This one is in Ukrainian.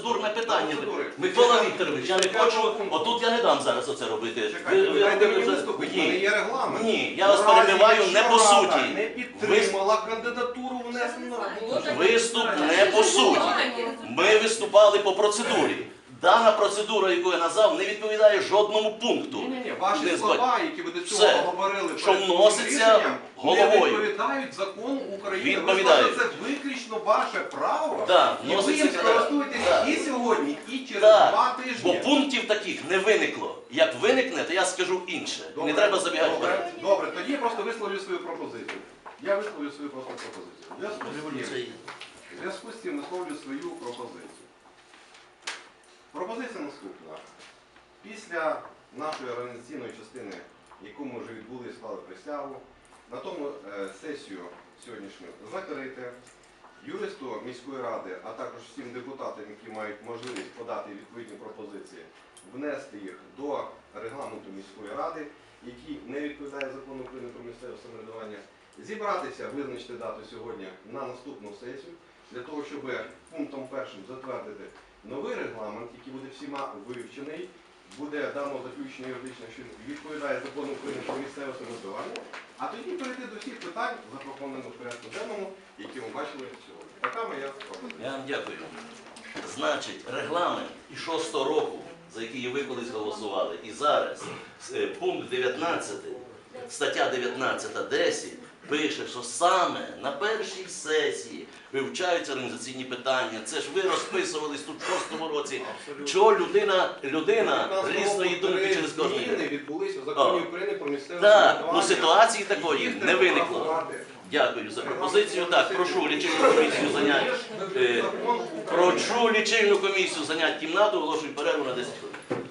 процедурне питання. Процедури. Микола Вікторович, я не хочу, отут я не дам зараз оце робити. Чекайте, ви дайте мені вже- виступити, в мене Ні. є регламент. Ні, я вас перебиваю не якщо по Рада суті. Не підтримала кандидатуру внесену на. Виступ не по суті. Ми виступали по процедурі. Дана процедура, яку я назвав, не відповідає жодному пункту. Ні, ні, ні, ваші Не слова, які ви до цього Все. говорили, Що перед вноситься рішенням, головою. не відповідають закону України. Відповідають. Ви скажете, це виключно ваше право. І ви вноситься їм скористуєтесь Так. і сьогодні, і через Так, два бо тижні. пунктів таких не виникло. Як виникне, то я скажу інше. Не треба забігати добре, вперед. добре, тоді я просто висловлю свою пропозицію. Я висловлю свою просто пропозицію. В зв'язку з цим- В зв'язку з цим висловлю свою пропозицію. Наступна. Після нашої організаційної частини, яку ми вже відбули і склали присягу, на тому е, сесію сьогоднішню закрити, юристу міської ради, а також всім депутатам, які мають можливість подати відповідні пропозиції, внести їх до регламенту міської ради, який не відповідає закону України про місцеве самоврядування, зібратися, визначити дату сьогодні на наступну сесію, для того, щоб пунктом першим затвердити новий регламент, який буде всіма вивчений, буде дано заключення юридичне, що відповідає закону України про місцеве самоврядування, а тоді перейти до всіх питань, запропонованих в порядку денному, які ми бачили сьогодні. Така моя пропозиція. Я вам дякую. Значить, регламент і 6 року, за який ви колись голосували, і зараз е, пункт 19, стаття 19, 10 пише, що саме на першій сесії вивчаються організаційні питання. Це ж ви розписувались тут в 6 році. Чого людина, людина 19 різної думки через кожний зміни відбулися в законі. України про місцеве Так, ну ситуації такої не виникло. Дякую за пропозицію. Так, прошу лічильну комісію зайняти. е, Прошу лічильну комісію зайняти кімнату, оголошую перерву на 10 хвилин.